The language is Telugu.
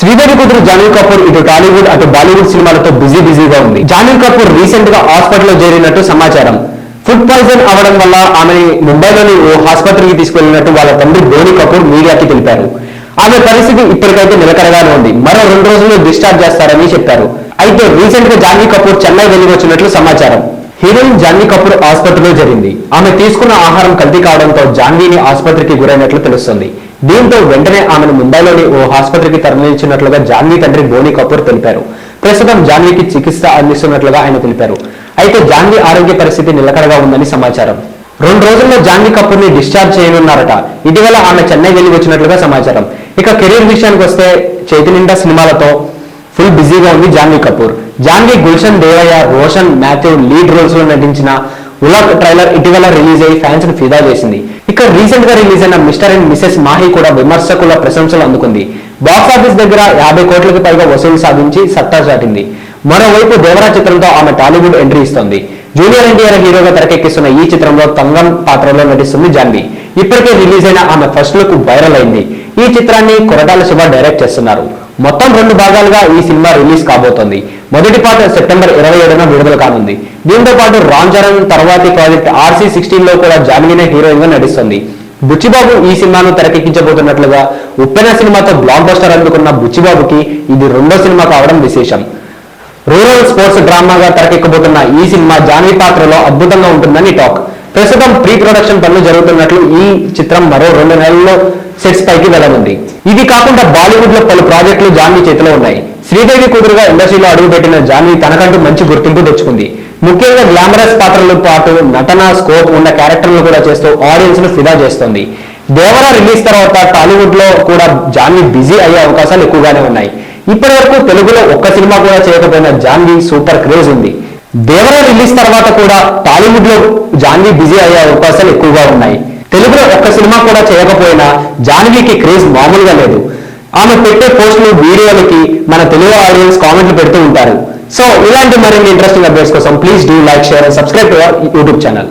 శ్రీదేవి కూతురు జాన్వీ కపూర్ ఇటు టాలీవుడ్ అటు బాలీవుడ్ సినిమాలతో బిజీ బిజీగా ఉంది. జాన్వీ కపూర్ రీసెంట్గా హాస్పిటల్లో చేరినట్టు సమాచారం. ఫుడ్ పాయిజన్ అవడం వల్ల ఆమెని ముంబైలోని ఓ ఆసుపత్రికి తీసుకెళ్ళినట్టు వాళ్ళ తండ్రి బోని కపూర్ మీడియాకి తెలిపారు. ఆమె పరిస్థితి ఇప్పటికైతే నిలకడగానే ఉంది. మరో రెండు రోజుల్లో డిశ్చార్జ్ చేస్తారని చెప్పారు. అయితే రీసెంట్గా జాన్వీ కపూర్ చెన్నై వెళ్ళి వచ్చినట్లు సమాచారం. హీరోయిన్ జాన్వీ కపూర్ ఆసుపత్రిలో జరిగింది. ఆమె తీసుకున్న ఆహారం కల్తీ కావడంతో జాన్వీని ఆసుపత్రికి గురైనట్లు తెలుస్తుంది. దీంతో వెంటనే ఆమెను ముంబైలోని ఓ ఆసుపత్రికి తరలించినట్లుగా జాన్వీ తండ్రి బోని కపూర్ తెలిపారు. ప్రస్తుతం జాన్వీకి చికిత్స అందిస్తున్నట్లుగా ఆయన తెలిపారు. అయితే జాన్వీ ఆరోగ్య పరిస్థితి నిలకడగా ఉందని సమాచారం. రెండు రోజుల్లో జాన్వీ కపూర్ని డిశ్చార్జ్ చేయనున్నారట. ఇటీవల ఆమె చెన్నై వెళ్ళి వచ్చినట్లుగా సమాచారం. ఇక కెరీర్ విషయానికి వస్తే చేతి నిండా సినిమాలతో ఫుల్ బిజీగా ఉంది జాన్వీ కపూర్. జాన్వీ గుల్షన్ దేవయ్య రోషన్ మాథ్యూ లీడ్ రోల్స్లో నటించిన ఉలక్ ట్రైలర్ ఇటీవల రిలీజ్ అయ్యి ఫ్యాన్స్ను ఫిదా చేసింది. ఇక రీసెంట్గా రిలీజ్ అయిన మిస్టర్ అండ్ మిసెస్ మాహి కూడా విమర్శకుల ప్రశంసలు అందుకుంది. బాక్స్ ఆఫీస్ దగ్గర యాభై కోట్లకు పైగా వసూలు సాధించి సత్తా చాటింది. మరోవైపు దేవరా చిత్రంతో ఆమె టాలీవుడ్ ఎంట్రీ ఇస్తోంది. జూనియర్ ఎన్టీఆర్ హీరోగా తెరకెక్కిస్తున్న ఈ చిత్రంలో తంగం పాత్రలో నటిస్తుంది జాన్వి ఇప్పటికే రిలీజ్ అయిన ఆమె ఫస్ట్ లుక్ వైరల్ అయింది. ఈ చిత్రాన్ని కొరటాల శివ డైరెక్ట్ చేస్తున్నారు. మొత్తం రెండు భాగాలుగా ఈ సినిమా రిలీజ్ కాబోతోంది. మొదటి పాట సెప్టెంబర్ ఇరవై ఏడున విడుదల కానుంది. దీంతో పాటు రామ్ చరణ్ తర్వాతి ప్రాజెక్ట్ ఆర్సీ సిక్స్టీన్లో కూడా జాన్వీనే హీరోయిన్గా నటిస్తుంది. బుచ్చిబాబు ఈ సినిమాను తెరకెక్కించబోతున్నట్లుగా ఉప్పెన సినిమాతో బ్లాక్ బస్టర్ అందుకున్న బుచ్చిబాబుకి ఇది రెండో సినిమా కావడం విశేషం. రూరల్ స్పోర్ట్స్ డ్రామాగా తెరకెక్కబోతున్న ఈ సినిమా జాన్వి పాత్రలో అద్భుతంగా ఉంటుందని టాక్. ప్రస్తుతం ప్రీ ప్రొడక్షన్ పనులు జరుగుతున్నట్లు ఈ చిత్రం మరో రెండు నెలల్లో సెట్స్ పైకి వెళ్ళనుంది. ఇది కాకుండా బాలీవుడ్లో పలు ప్రాజెక్టులు జాన్వీ చేతిలో ఉన్నాయి. శ్రీదేవి కూతురుగా ఇండస్ట్రీలో అడుగుపెట్టిన జాన్వీ తనకంటూ మంచి గుర్తింపు తెచ్చుకుంది. ముఖ్యంగా గ్లామరస్ పాత్రలతో పాటు నటన స్కోప్ ఉన్న క్యారెక్టర్లు కూడా చేస్తూ ఆడియన్స్ను ఫిదా చేస్తుంది. దేవరా రిలీజ్ తర్వాత టాలీవుడ్లో కూడా జాన్వీ బిజీ అయ్యే అవకాశాలు ఎక్కువగానే ఉన్నాయి. ఇప్పటి వరకు తెలుగులో ఒక్క సినిమా కూడా చేయకపోయిన జాన్వీ సూపర్ క్రేజ్ ఉంది. దేవర రిలీజ్ తర్వాత కూడా టాలీవుడ్లో జాన్వీ బిజీ అయ్యే అవకాశాలు ఎక్కువగా ఉన్నాయి. తెలుగులో ఒక్క సినిమా కూడా చేయకపోయినా జాన్వీకి క్రేజ్ మామూలుగా లేదు. ఆమె పెట్టే పోస్టులు వీడియోలకి మన తెలుగు ఆడియన్స్ కామెంట్లు పెడుతూ ఉంటారు. సో ఇలాంటి మరిన్ని ఇంట్రెస్టింగ్ అప్డేట్స్ కోసం please do like share and subscribe to our YouTube channel